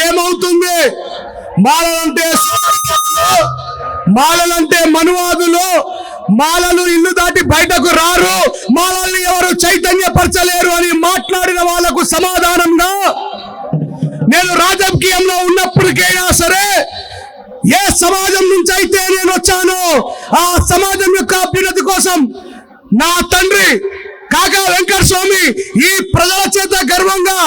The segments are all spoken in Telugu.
ఏమవుతుంది? మాలలంటే మాలలంటే మనువాదులు మాలలు ఇల్లు దాటి బయటకు రారు మాలల్ని ఎవరు చైతన్యపరచలేరు అని మాట్లాడిన వాళ్ళకు సమాధానంగా నేను రాజకీయంలో ఉన్నప్పటికైనా సరే ఏ సమాజం నుంచి అయితే నేను వచ్చానో ఆ సమాజం యొక్క అభ్యున్నతి కోసం నా తండ్రి కాకా వెంకట స్వామి ఈ ప్రజల చేత గర్వంగా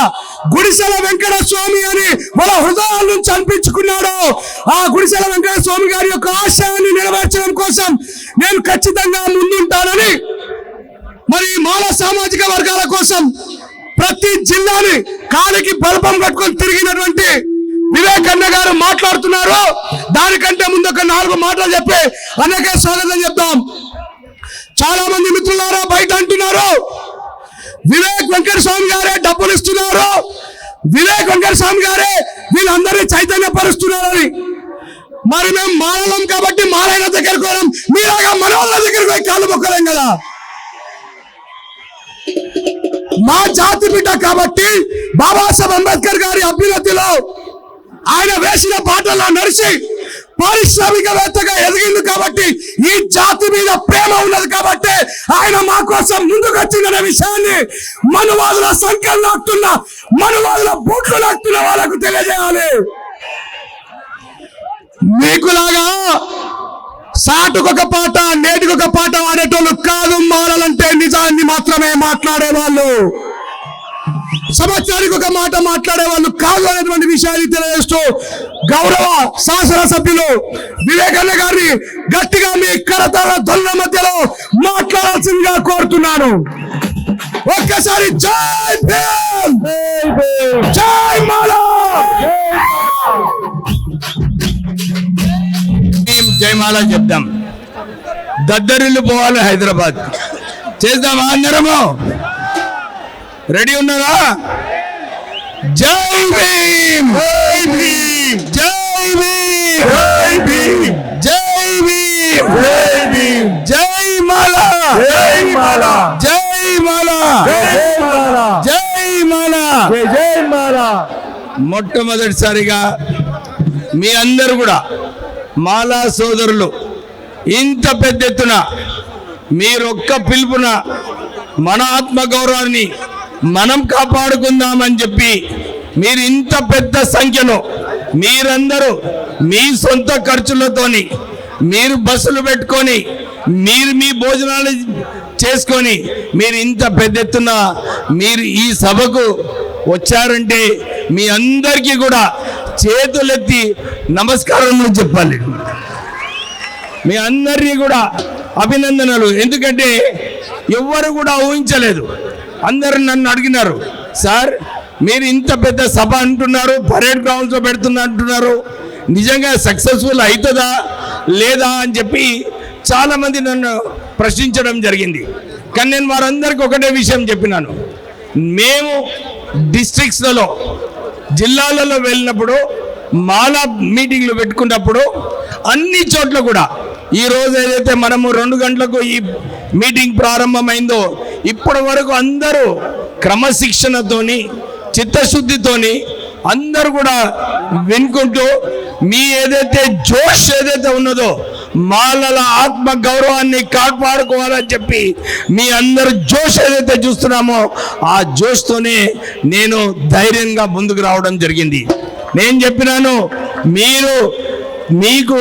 గుడిసెల వెంకట స్వామి అని వాళ్ళ హృదయాల నుంచి అనిపించుకున్నాడు. ఆ గుడిసెల వెంకట స్వామి గారి యొక్క ఆశయాన్ని నెరవేర్చడం కోసం నేను ఖచ్చితంగా ముందుంటానని మరి మాల సామాజిక వర్గాల కోసం ప్రతి జిల్లాని కాలికి బలపం కట్టుకొని తిరిగినటువంటి వివేకన్న గారు మాట్లాడుతున్నారు. దానికంటే ముందు ఒక నాలుగు మాటలు చెప్పి అనేక స్వాగతం చెప్తాం. చాలా మంది మిత్రులారా బయట అంటున్నారు. వివేక్ వెంకట స్వామి గారే డబ్బులు ఇస్తున్నారు. వివేక్ వెంకట స్వామి గారే వీళ్ళందరినీ చైతన్యపరుస్తున్నారని. మరి మేము మారలం కాబట్టి మాలైన దగ్గరకు పోయాం మీలాగా మనోళ్ళ దగ్గరకు పోయి కాళ్ళు మొక్కలేం కదా? మా జాతి బిడ్డ కాబట్టి బాబాసాహెబ్ అంబేద్కర్ గారి అభ్యున్నతిలో ఆయన వేసిన పాటల్లో నడిచి పారిశ్రామికవేత్తగా ఎదిగింది కాబట్టి ఈ జాతి మీద ప్రేమ ఉన్నది కాబట్టి ఆయన మా కోసం ముందుకు వచ్చిందనే విషయాన్ని మనువాదుల సంఖ్యలు నాకుతున్న మనువాదుల బూట్లు నాకుతున్న వాళ్ళకు తెలియజేయాలి. మీకులాగా సాటుకొక పాట నేటికొక పాట ఆడేటోళ్ళు కాదు మారాలంటే నిజాన్ని మాత్రమే మాట్లాడేవాళ్ళు. సంవత్సరానికి ఒక మాట మాట్లాడే వాళ్ళు కాదు అనేటువంటి విషయాన్ని తెలియజేస్తూ గౌరవ శాసనసభ్యులు వివేకన్న గారిని గట్టిగా మీ కరతాల ధ్వనుల మధ్యలో మాట్లాడాల్సిందిగా కోరుతున్నాను. ఒక్కసారి జై భీమ్! జై మాలా! జయమాల చెప్దాం. దద్దరిల్లు పోవాలి హైదరాబాద్. చేద్దామా అందరము? రెడీ ఉన్నారా? జై భీమ్! జై భీమ్! జై భీమ్ జై భీమ్ జై భీమ్ జై భీమ్ జై మాల జై మాల జై మాల జై మాల జై మాలా మొట్టమొదటిసారిగా మీ అందరూ కూడా మాలా సోదరులు ఇంత పెద్ద ఎత్తున మీరొక్క పిలుపున మన ఆత్మగౌరవాన్ని మనం కాపాడుకుందామని చెప్పి మీరు ఇంత పెద్ద సంఖ్యలో మీరందరూ మీ సొంత ఖర్చులతోని మీరు బస్సులు పెట్టుకొని మీరు మీ భోజనాలు చేసుకొని మీరు ఇంత పెద్ద ఎత్తున మీరు ఈ సభకు వచ్చారంటే మీ అందరికీ కూడా చేతులెత్తి నమస్కారములు చెప్పాలి. మీ అందరినీ కూడా అభినందనలు. ఎందుకంటే ఎవ్వరు కూడా ఊహించలేదు. అందరు నన్ను అడిగినారు సార్ మీరు ఇంత పెద్ద సభ అంటున్నారు పరేడ్ గ్రౌండ్స్లో పెడుతున్నా అంటున్నారు. నిజంగా సక్సెస్ఫుల్ అవుతుందా లేదా అని చెప్పి చాలామంది నన్ను ప్రశ్నించడం జరిగింది. కానీ నేను వారందరికీ ఒకటే విషయం చెప్పినాను. మేము డిస్ట్రిక్ట్స్లలో జిల్లాలలో వెళ్ళినప్పుడు మాలా మీటింగ్లు పెట్టుకున్నప్పుడు అన్ని చోట్ల కూడా ఈరోజు ఏదైతే మనము రెండు గంటలకు ఈ మీటింగ్ ప్రారంభమైందో ఇప్పటి వరకు అందరూ క్రమశిక్షణతోని చిత్తశుద్ధితోని అందరూ కూడా వినుకుంటూ మీ ఏదైతే జోష్ ఏదైతే ఉన్నదో మాలల ఆత్మ గౌరవాన్ని కాపాడుకోవాలని చెప్పి మీ అందరు జోష్ ఏదైతే చూస్తున్నామో ఆ జోష్తోనే నేను ధైర్యంగా ముందుకు రావడం జరిగింది. నేను చెప్పినాను మీరు మీకు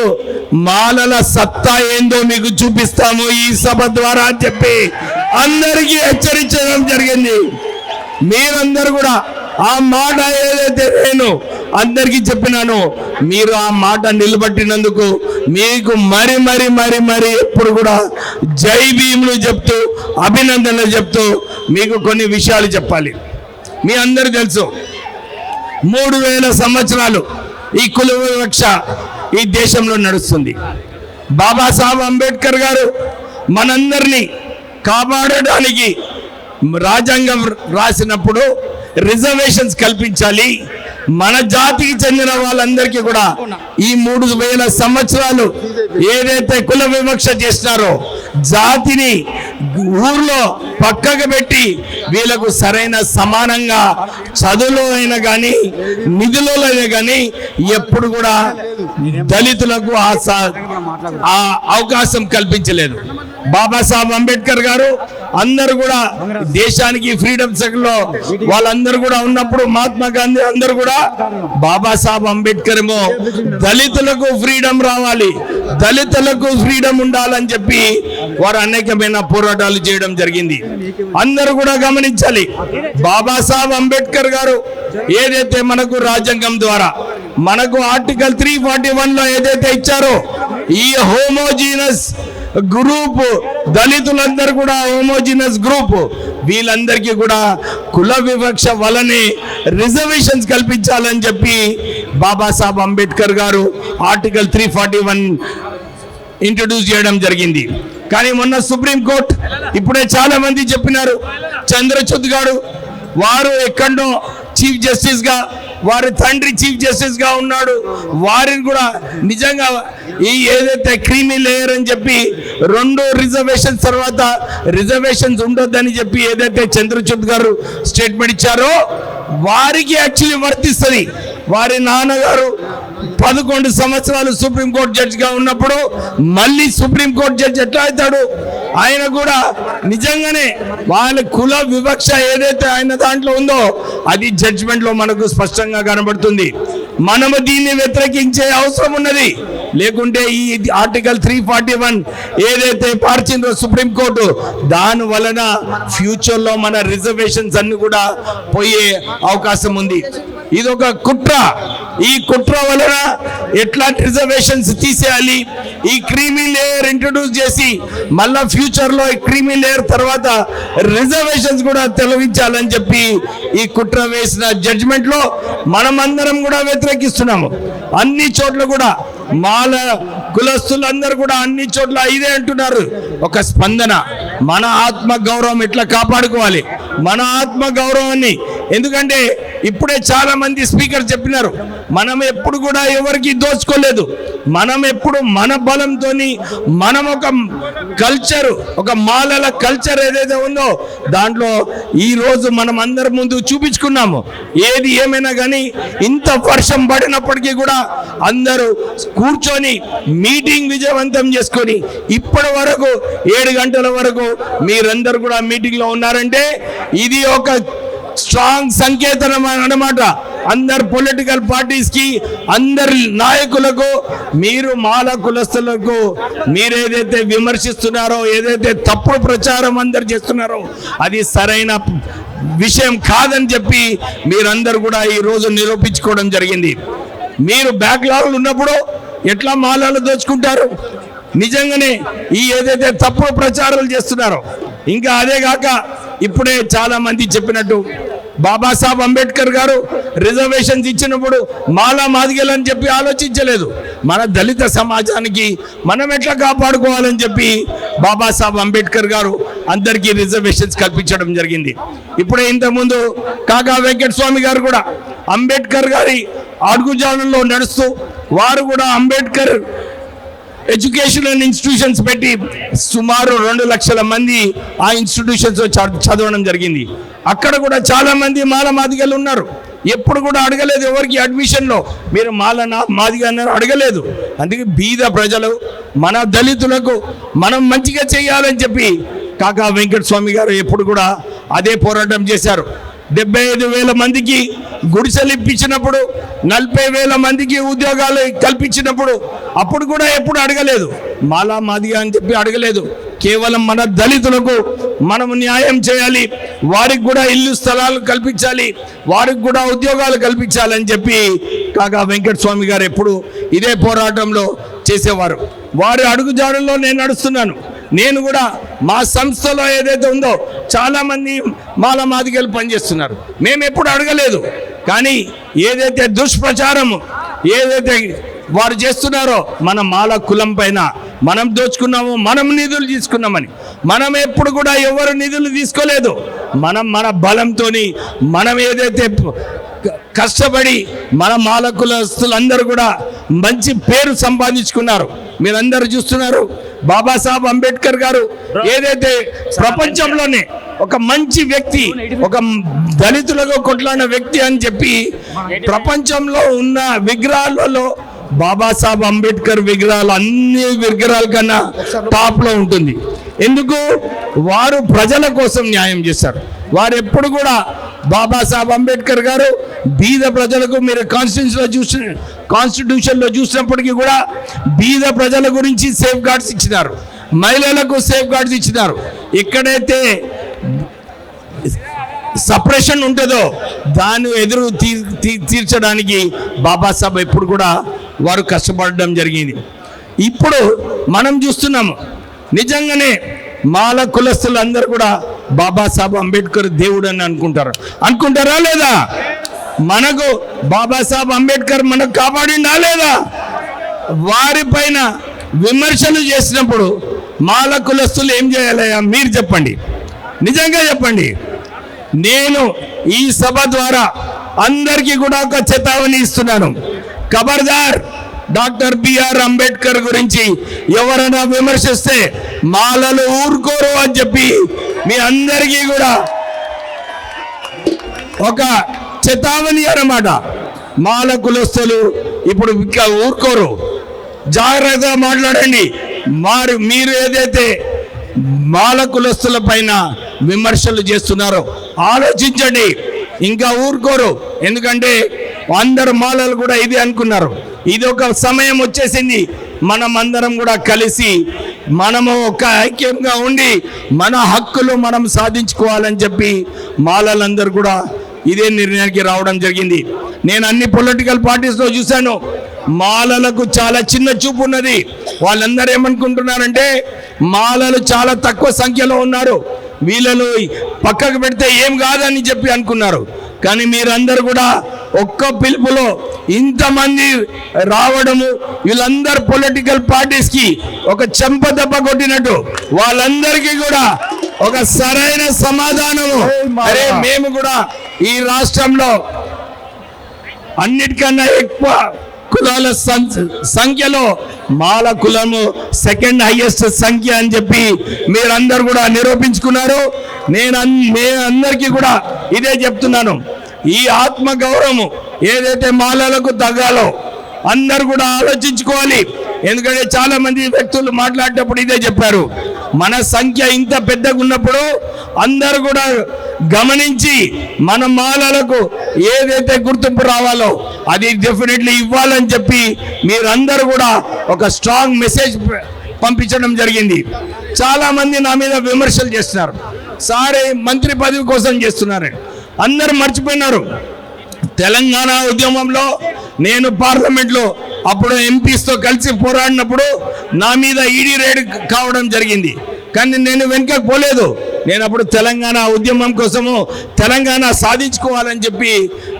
మాలల సత్తా ఏందో మీకు చూపిస్తాము ఈ సభ ద్వారా అని చెప్పి అందరికీ హెచ్చరించడం జరిగింది. మీరందరూ కూడా ఆ మాట ఏదైతే నేను అందరికీ చెప్పినాను మీరు ఆ మాట నిలబట్టినందుకు మీకు మరి మరి మరి మరి ఎప్పుడు కూడా జై భీములు చెప్తూ అభినందనలు చెప్తూ మీకు కొన్ని విషయాలు చెప్పాలి. మీ అందరూ తెలుసు మూడు వేల సంవత్సరాలు ఈ కుల వివక్ష ఈ దేశంలో నడుస్తుంది. బాబాసాహెబ్ అంబేద్కర్ గారు మనందరినీ కాపాడడానికి రాజ్యాంగం రాసినప్పుడు రిజర్వేషన్స్ కల్పించాలి. మన జాతికి చెందిన వాళ్ళందరికీ కూడా ఈ మూడు వేల సంవత్సరాలు ఏదైతే కుల వివక్ష చేసినారో జాతిని ఊర్లో పక్కకు పెట్టి వీళ్ళకు సరైన సమానంగా చదువులో అయినా కానీ నిధులలో అయినా కానీ ఎప్పుడు కూడా దళితులకు ఆ స- ఆ అవకాశం కల్పించలేదు. బాబాసాహెబ్ అంబేద్కర్ గారు అందరు కూడా దేశానికి ఫ్రీడమ్లో వాళ్ళందరూ కూడా ఉన్నప్పుడు మహాత్మా గాంధీ అందరూ కూడా బాబాసాహెబ్ అంబేద్కర్ ఏమో దళితులకు ఫ్రీడమ్ రావాలి దళితులకు ఫ్రీడమ్ ఉండాలని చెప్పి వారు అనేకమైన పోరాటాలు చేయడం జరిగింది. అందరూ కూడా గమనించాలి బాబాసాహెబ్ అంబేద్కర్ గారు ఏదైతే మనకు రాజ్యాంగం ద్వారా మనకు ఆర్టికల్ త్రీ ఫార్టీ వన్లో ఏదైతే ఇచ్చారో ఈ హోమోజీనస్ గ్రూప్ దళితులందరూ కూడా హోమోజినస్ గ్రూప్. వీళ్ళందరికీ కూడా కుల వివక్ష వలనే రిజర్వేషన్స్ కల్పించాలని చెప్పి బాబాసాహెబ్ అంబేద్కర్ గారు article three forty one introduce చేయడం జరిగింది. కానీ మొన్న సుప్రీంకోర్టు ఇప్పుడే చాలా మంది చెప్పినారు. చంద్రచూద్ గారు వారు ఎక్కడో చీఫ్ జస్టిస్గా వారి తండ్రి చీఫ్ జస్టిస్గా ఉన్నాడు. వారిని కూడా నిజంగా ఈ ఏదైతే క్రీమీ లేయర్ అని చెప్పి రెండు రిజర్వేషన్స్ తర్వాత రిజర్వేషన్స్ ఉండొద్దని చెప్పి ఏదైతే చంద్రచూడ్ గారు స్టేట్మెంట్ ఇచ్చారో వారికి యాక్చువల్లీ వర్తిస్తుంది. వారి నాన్నగారు పదకొండు సంవత్సరాలు సుప్రీంకోర్టు జడ్జిగా ఉన్నప్పుడు మళ్ళీ సుప్రీంకోర్టు జడ్జి ఎట్లా అవుతాడు? ఆయన కూడా నిజంగానే వాళ్ళ కుల వివక్ష ఏదైతే ఆయన దాంట్లో ఉందో అది జడ్జిమెంట్లో మనకు స్పష్టంగా కనబడుతుంది. మనము దీన్ని వ్యతిరేకించే అవసరం ఉన్నది. లేకుంటే ఈ ఆర్టికల్ త్రీ ఫార్టీ వన్ ఏదైతే పార్చిందో సుప్రీంకోర్టు దాని వలన ఫ్యూచర్లో మన రిజర్వేషన్స్ అన్ని కూడా పోయే అవకాశం ఉంది. ఇది ఒక కుట్ర. ఈ కుట్ర వలన ఎట్లాంటి రిజర్వేషన్స్ తీసేయాలి? ఈ క్రీమీ లేయర్ ఇంట్రడ్యూస్ చేసి మళ్ళా ఫ్యూచర్లో ఈ క్రీమీ లేయర్ తర్వాత రిజర్వేషన్స్ కూడా తొలగించాలని చెప్పి ఈ కుట్ర వేసిన జడ్జ్మెంట్లో మనమందరం కూడా వ్యతిరేకిస్తున్నాము. అన్ని చోట్ల కూడా మాల కులస్తులందరూ కూడా అన్ని చోట్ల ఇదే అంటున్నారు. ఒక స్పందన. మన ఆత్మ గౌరవం ఎట్లా కాపాడుకోవాలి? మన ఆత్మ గౌరవాన్ని ఎందుకంటే ఇప్పుడే చాలా మంది స్పీకర్ చెప్పినారు మనం ఎప్పుడు కూడా ఎవరికి దోచుకోలేదు. మనం ఎప్పుడు మన బలంతో మనం ఒక కల్చర్ ఒక మాలల కల్చర్ ఏదైతే ఉందో దాంట్లో ఈ రోజు మనం అందరి ముందు చూపించుకున్నాము. ఏది ఏమైనా కానీ ఇంత వర్షం పడినప్పటికీ కూడా అందరూ కూర్చొని మీటింగ్ విజయవంతం చేసుకొని ఇప్పటి వరకు ఏడు గంటల వరకు మీరందరూ కూడా మీటింగ్లో ఉన్నారంటే ఇది ఒక స్ట్రాంగ్ సంకేతం అన్నమాట. అందరు పొలిటికల్ పార్టీస్కి అందరి నాయకులకు మీరు మాల కులస్తులకు మీరేదైతే విమర్శిస్తున్నారో ఏదైతే తప్పుడు ప్రచారం అందరు చేస్తున్నారో అది సరైన విషయం కాదని చెప్పి మీరందరూ కూడా ఈ రోజు నిరూపించుకోవడం జరిగింది. మీరు బ్యాక్లాగ్లు ఉన్నప్పుడు ఎట్లా మాలాలు దోచుకుంటారు? నిజంగానే ఈ ఏదైతే తప్పుడు ప్రచారాలు చేస్తున్నారో ఇంకా అదే కాక ఇప్పుడే చాలా మంది చెప్పినట్టు బాబాసాహెబ్ అంబేద్కర్ గారు రిజర్వేషన్స్ ఇచ్చినప్పుడు మాలా మాదిగలని చెప్పి ఆలోచించలేదు. మన దళిత సమాజానికి మనం ఎట్లా కాపాడుకోవాలని చెప్పి బాబాసాహెబ్ అంబేద్కర్ గారు అందరికీ రిజర్వేషన్స్ కల్పించడం జరిగింది. ఇప్పుడే ఇంతకుముందు కాకా వెంకట స్వామి గారు కూడా అంబేద్కర్ గారి అడుగుజాడల్లో నడుస్తూ వారు కూడా అంబేద్కర్ ఎడ్యుకేషనల్ ఇన్స్టిట్యూషన్స్ పెట్టి సుమారు రెండు లక్షల మంది ఆ ఇన్స్టిట్యూషన్స్ చదవడం జరిగింది. అక్కడ కూడా చాలా మంది మాల మాదిగలు ఉన్నారు. ఎప్పుడు కూడా అడగలేదు ఎవరికి అడ్మిషన్లో. మీరు మాలనా మాదిగా అన్నారు అడగలేదు. అందుకే బీద ప్రజలు మన దళితులకు మనం మంచిగా చేయాలని చెప్పి కాకా వెంకటస్వామి గారు ఎప్పుడు కూడా అదే పోరాటం చేశారు. డెబ్బై ఐదు వేల మందికి గుడిసెలు ఇప్పించినప్పుడు నలభై వేల మందికి ఉద్యోగాలు కల్పించినప్పుడు అప్పుడు కూడా ఎప్పుడు అడగలేదు. మాలా మాదిగా అని చెప్పి అడగలేదు. కేవలం మన దళితులకు మనము న్యాయం చేయాలి వారికి కూడా ఇల్లు స్థలాలు కల్పించాలి వారికి కూడా ఉద్యోగాలు కల్పించాలని చెప్పి కాగా వెంకట స్వామి గారు ఎప్పుడు ఇదే పోరాటంలో చేసేవారు. వారి అడుగుజాడల్లో నేను నడుస్తున్నాను. నేను కూడా మా సంస్థలో ఏదైతే ఉందో చాలామంది మాల మాదిగలు పనిచేస్తున్నారు. మేము ఎప్పుడు అడగలేదు. కానీ ఏదైతే దుష్ప్రచారం ఏదైతే వారు చేస్తున్నారో మన మాల కులం పైన మనం దోచుకున్నాము మనం నిధులు తీసుకున్నామని. మనం ఎప్పుడు కూడా ఎవరు నిధులు తీసుకోలేదు. మనం మన బలంతో మనం ఏదైతే కష్టపడి మన మాలకులస్తులందరూ కూడా మంచి పేరు సంపాదించుకున్నారు. మీరందరూ చూస్తున్నారు బాబాసాహెబ్ అంబేద్కర్ గారు ఏదైతే ప్రపంచంలోనే ఒక మంచి వ్యక్తి ఒక దళితులకు కొట్లాడిన వ్యక్తి అని చెప్పి ప్రపంచంలో ఉన్న విగ్రహాలలో బాబాసాహెబ్ అంబేద్కర్ విగ్రహాలు అన్ని విగ్రహాల కన్నా టాప్లో ఉంటుంది. ఎందుకు? వారు ప్రజల కోసం న్యాయం చేశారు. వారు ఎప్పుడు కూడా బాబాసాహెబ్ అంబేద్కర్ గారు బీద ప్రజలకు మీరు కాన్స్టిట్యూషన్లో చూసి చూసిన చూసినప్పటికీ కూడా బీద ప్రజల గురించి సేఫ్ గార్డ్స్ ఇచ్చినారు. మహిళలకు సేఫ్ గార్డ్స్ ఇచ్చినారు. ఎక్కడైతే సపరేషన్ ఉంటుందో దాన్ని ఎదురు తీ తీ- తీర్చడానికి బాబాసాహెబ్ ఎప్పుడు కూడా వారు కష్టపడడం జరిగింది. ఇప్పుడు మనం చూస్తున్నాము. నిజంగానే మాల కులస్తులు అందరూ కూడా బాబాసాహెబ్ అంబేద్కర్ దేవుడు అని అనుకుంటారు. అనుకుంటారా లేదా? మనకు బాబాసాహెబ్ అంబేద్కర్ మనకు కాపాడిందా లేదా? వారిపైన విమర్శలు చేసినప్పుడు మాల కులస్తులు ఏం చేయాలయ్యా మీరు చెప్పండి. నిజంగా చెప్పండి. నేను ఈ సభ ద్వారా అందరికీ కూడా ఒక చేతావని ఇస్తున్నాను. ఖబర్దార్ డాక్టర్ బిఆర్ అంబేద్కర్ గురించి ఎవరైనా విమర్శిస్తే మాలలు ఊరుకోరు అని చెప్పి మీ అందరికీ కూడా ఒక చెతావని అన్నమాట. మాల కులస్తులు ఇప్పుడు ఇంకా ఊరుకోరు. జాగ్రత్తగా మాట్లాడండి. మారు మీరు ఏదైతే మాల కులస్తుల పైన విమర్శలు చేస్తున్నారో ఆలోచించండి. ఇంకా ఊరుకోరు. ఎందుకంటే అందరు మాలలు కూడా ఇది అనుకున్నారు. ఇది ఒక సమయం వచ్చేసింది. మనం అందరం కూడా కలిసి మనము ఒక ఐక్యంగా ఉండి మన హక్కులు మనం సాధించుకోవాలని చెప్పి మాలలందరూ కూడా ఇదే నిర్ణయానికి రావడం జరిగింది. నేను అన్ని పొలిటికల్ పార్టీస్లో చూశాను. మాలలకు చాలా చిన్న చూపు ఉన్నది. వాళ్ళందరూ ఏమనుకుంటున్నారంటే మాలలు చాలా తక్కువ సంఖ్యలో ఉన్నారు. వీళ్ళను పక్కకు పెడితే ఏం కాదని చెప్పి అనుకున్నారు. కానీ మీరందరూ కూడా ఒక్క పిలుపులో ఇంతమంది రావడము వీళ్ళందరూ పొలిటికల్ పార్టీస్కి ఒక చెంప దెబ్బ కొట్టినట్టు వాళ్ళందరికీ కూడా ఒక సరైన సమాధానము. అరే మేము కూడా ఈ రాష్ట్రంలో అన్నిటికన్నా ఎక్కువ కులాల సం- సంఖ్యలో మాల కులము సెకండ్ హైయెస్ట్ సంఖ్య అని చెప్పి మీరందరూ కూడా నిరూపించుకున్నారు. నేను అన్- మే అందరికీ కూడా ఇదే చెప్తున్నాను. ఈ ఆత్మ గౌరవము ఏదైతే మాలలకు తగ్గాలో అందరు కూడా ఆలోచించుకోవాలి. ఎందుకంటే చాలా మంది వ్యక్తులు మాట్లాడేటప్పుడు ఇదే చెప్పారు. మన సంఖ్య ఇంత పెద్దగా ఉన్నప్పుడు అందరు కూడా గమనించి మన మాలలకు ఏదైతే గుర్తింపు రావాలో అది డెఫినెట్లీ ఇవ్వాలని చెప్పి మీరందరూ కూడా ఒక స్ట్రాంగ్ మెసేజ్ పంపించడం జరిగింది. చాలా మంది నా మీద విమర్శలు చేస్తున్నారు. సారే మంత్రి పదవి కోసం చేస్తున్నారు అందరు మర్చిపోయినారు. తెలంగాణ ఉద్యమంలో నేను పార్లమెంట్లో అప్పుడు ఎంపీస్తో కలిసి పోరాడినప్పుడు నా మీద ఈడీ రేడ్ కావడం జరిగింది. కానీ నేను వెనుకకు పోలేదు. నేను అప్పుడు తెలంగాణ ఉద్యమం కోసము తెలంగాణ సాధించుకోవాలని చెప్పి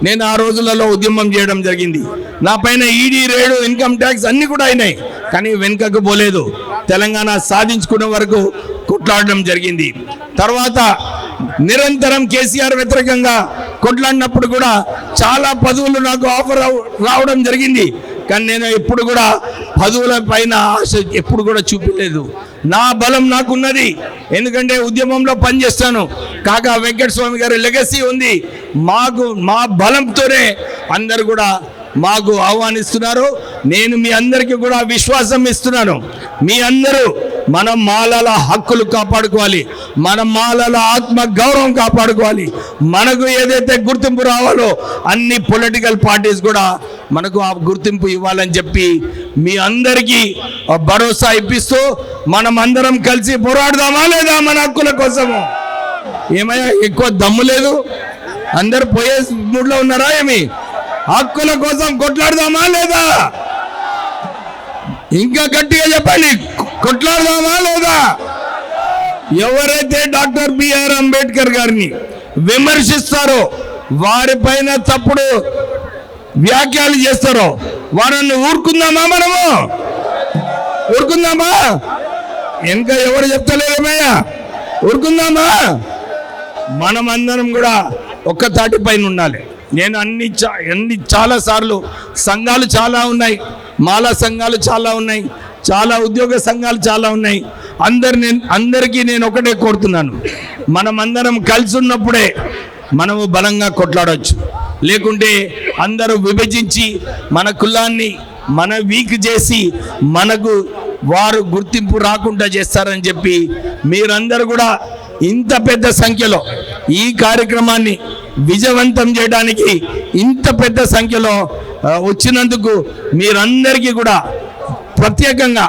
నేను ఆ రోజులలో ఉద్యమం చేయడం జరిగింది. నా పైన ఈడీ రేడు ఇన్కమ్ ట్యాక్స్ అన్నీ కూడా అయినాయి. కానీ వెనుకకు పోలేదు. తెలంగాణ సాధించుకునే వరకు కొట్లాడడం జరిగింది. తర్వాత నిరంతరం కేసీఆర్ వ్యతిరేకంగా కొట్లాడినప్పుడు కూడా చాలా పదవులు నాకు ఆఫర్ రావడం జరిగింది. కానీ నేను ఎప్పుడు కూడా పదవుల పైన ఆశ ఎప్పుడు కూడా చూపించలేదు. నా బలం నాకున్నది. ఎందుకంటే ఉద్యమంలో పనిచేస్తాను. కాక వెంకట స్వామి గారి లెగసీ ఉంది. మాకు మా బలంతోనే అందరు కూడా మాకు ఆహ్వానిస్తున్నారు. నేను మీ అందరికీ కూడా విశ్వాసం ఇస్తున్నాను. మీ అందరూ మనం మాలల హక్కులు కాపాడుకోవాలి. మన మాలల ఆత్మ గౌరవం కాపాడుకోవాలి. మనకు ఏదైతే గుర్తింపు రావాలో అన్ని పొలిటికల్ పార్టీస్ కూడా మనకు ఆ గుర్తింపు ఇవ్వాలని చెప్పి మీ అందరికీ భరోసా ఇప్పిస్తూ మనం అందరం కలిసి పోరాడదామా లేదా మన హక్కుల కోసము? ఏమయ్యా ఎక్కువ దమ్ము లేదు? అందరు పోయే మూడ్లో ఉన్నారా ఏమి? హక్కుల కోసం కొట్లాడదామా లేదా? ఇంకా గట్టిగా చెప్పండి. కొట్లాడదామా లేదా? ఎవరైతే డాక్టర్ బిఆర్ అంబేద్కర్ గారిని విమర్శిస్తారో వారిపైన తప్పుడు వ్యాఖ్యలు చేస్తారో వారిని ఊరుకుందామా మనము? ఊరుకుందామా? ఇంకా ఎవరు చెప్తలేరేమయ్యా ఊరుకుందామా? మనమందరం కూడా ఒక్క తాటి పైన ఉండాలి. నేను అన్ని చా అన్ని చాలా సార్లు సంఘాలు చాలా ఉన్నాయి మాలా సంఘాలు చాలా ఉన్నాయి చాలా ఉద్యోగ సంఘాలు చాలా ఉన్నాయి. అందరు నేను అందరికీ నేను ఒకటే కోరుతున్నాను. మనమందరం కలిసి ఉన్నప్పుడే మనము బలంగా కొట్లాడవచ్చు లేకుంటే అందరూ విభజించి మన కులాన్ని మన వీక్ చేసి మనకు వారు గుర్తింపు రాకుండా చేస్తారని చెప్పి మీరందరూ కూడా ఇంత పెద్ద సంఖ్యలో ఈ కార్యక్రమాన్ని విజయవంతం చేయడానికి ఇంత పెద్ద సంఖ్యలో వచ్చినందుకు మీరందరికీ కూడా ప్రత్యేకంగా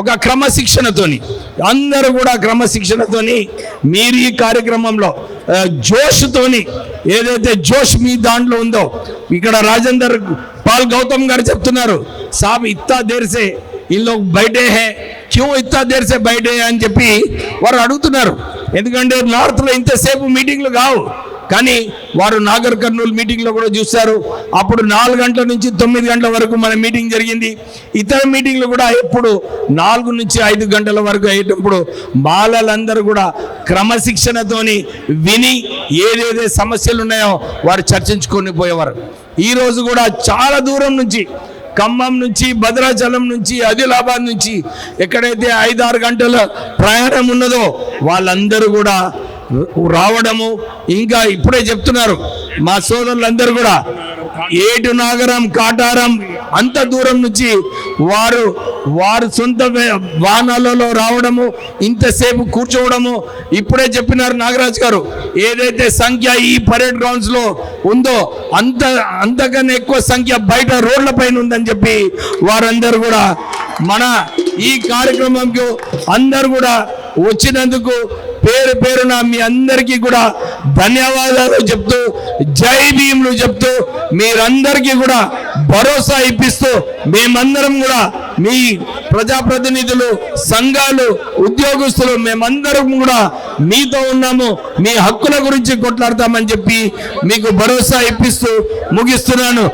ఒక క్రమశిక్షణతోని అందరూ కూడా క్రమశిక్షణతోని మీరు ఈ కార్యక్రమంలో జోష్తోని ఏదైతే జోష్ మీ దాంట్లో ఉందో ఇక్కడ రాజేందర్ పాల్ గౌతమ్ గారు చెప్తున్నారు సాబ్ ఇత్తా దేర్సే ఇల్లు బయటే హే క్యూ ఇత్తా దేర్సే బయటే అని చెప్పి వారు అడుగుతున్నారు. ఎందుకంటే నార్త్లో ఇంతసేపు మీటింగ్లు కావు. కానీ వారు నాగర్ కర్నూలు మీటింగ్లో కూడా చూశారు. అప్పుడు నాలుగు గంటల నుంచి తొమ్మిది గంటల వరకు మన మీటింగ్ జరిగింది. ఇతర మీటింగ్లు కూడా ఎప్పుడు నాలుగు నుంచి ఐదు గంటల వరకు అయ్యేటప్పుడు బాలలందరూ కూడా క్రమశిక్షణతోని విని ఏదేదే సమస్యలు ఉన్నాయో వారు చర్చించుకొని పోయేవారు. ఈరోజు కూడా చాలా దూరం నుంచి ఖమ్మం నుంచి భద్రాచలం నుంచి ఆదిలాబాద్ నుంచి ఎక్కడైతే ఐదారు గంటల ప్రయాణం ఉన్నదో వాళ్ళందరూ కూడా రావడము ఇంకా ఇప్పుడే చెప్తున్నారు. మా సోదరులందరూ కూడా ఏటు నాగరం కాటారం అంత దూరం నుంచి వారు వారు సొంత వాహనాలలో రావడము ఇంతసేపు కూర్చోవడము ఇప్పుడే చెప్పినారు నాగరాజ్ గారు. ఏదైతే సంఖ్య ఈ పరేడ్ గ్రౌండ్స్లో ఉందో అంత అంతకన్నా ఎక్కువ సంఖ్య బయట రోడ్ల పైన ఉందని చెప్పి వారందరూ కూడా మన ఈ కార్యక్రమంకు అందరు కూడా వచ్చినందుకు పేరు పేరున మీ అందరికీ కూడా ధన్యవాదాలు చెప్తూ జై భీములు చెప్తూ మీరందరికీ కూడా భరోసా ఇప్పిస్తూ మేమందరం కూడా మీ ప్రజాప్రతినిధులు సంఘాలు ఉద్యోగస్తులు మేమందరం కూడా మీతో ఉన్నాము మీ హక్కుల గురించి కొట్లాడతామని చెప్పి మీకు భరోసా ఇప్పిస్తూ ముగిస్తున్నాను.